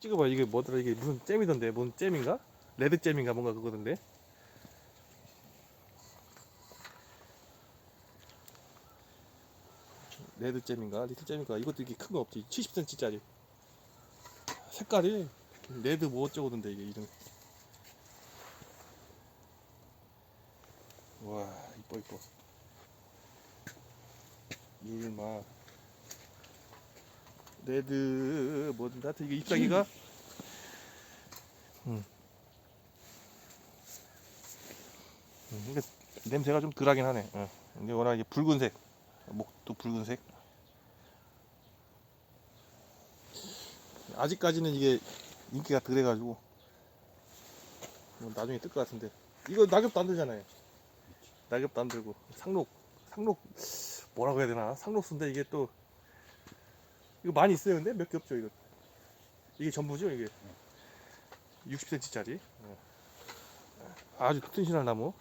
찍어봐. 이게 뭐더라? 이게 무슨 잼이던데? 뭔 잼인가? 레드 잼인가? 뭔가 그거던데? 레드 잼인가? 리틀 잼인가? 이것도 이게 큰 거 없지? 70cm짜리. 색깔이 레드 뭐 어쩌고던데 이게 이름. 와 이뻐 이뻐. 율마 레드 뭐든 하여튼 이게 잎사귀가. 음. 음, 근데 냄새가 좀 덜하긴 하네. 어. 근데 워낙 이게 붉은색 목도 붉은색. 아직까지는 이게 인기가 덜해가지고 뭐 나중에 뜰 것 같은데. 이거 낙엽도 안 들잖아요. 낙엽도 안 들고. 상록 상록 뭐라고 해야 되나? 상록수인데 이게 또 이거 많이 있어요 근데? 몇 개 없죠 이거? 이게 전부죠 이게? 60cm짜리? 아주 튼실한 나무